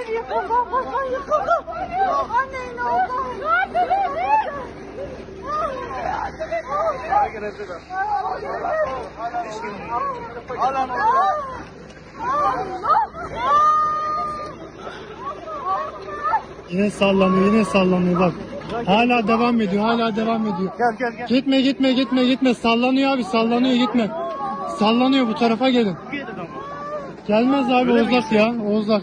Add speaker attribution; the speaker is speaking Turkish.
Speaker 1: Ev yıkıldı, bakan yıkıldı. Yok anne ne oldu? Yardım edin. Yardım edin. Alan Allah. Yine sallanıyor, yine sallanıyor bak. Hala devam ediyor, hala devam ediyor. Gel gel gel. Gitme gitme gitme gitme. Sallanıyor abi, sallanıyor gitme. Sallanıyor bu tarafa gelin. Gelmez abi Öyle Oğuzlak ya, Oğuzlak.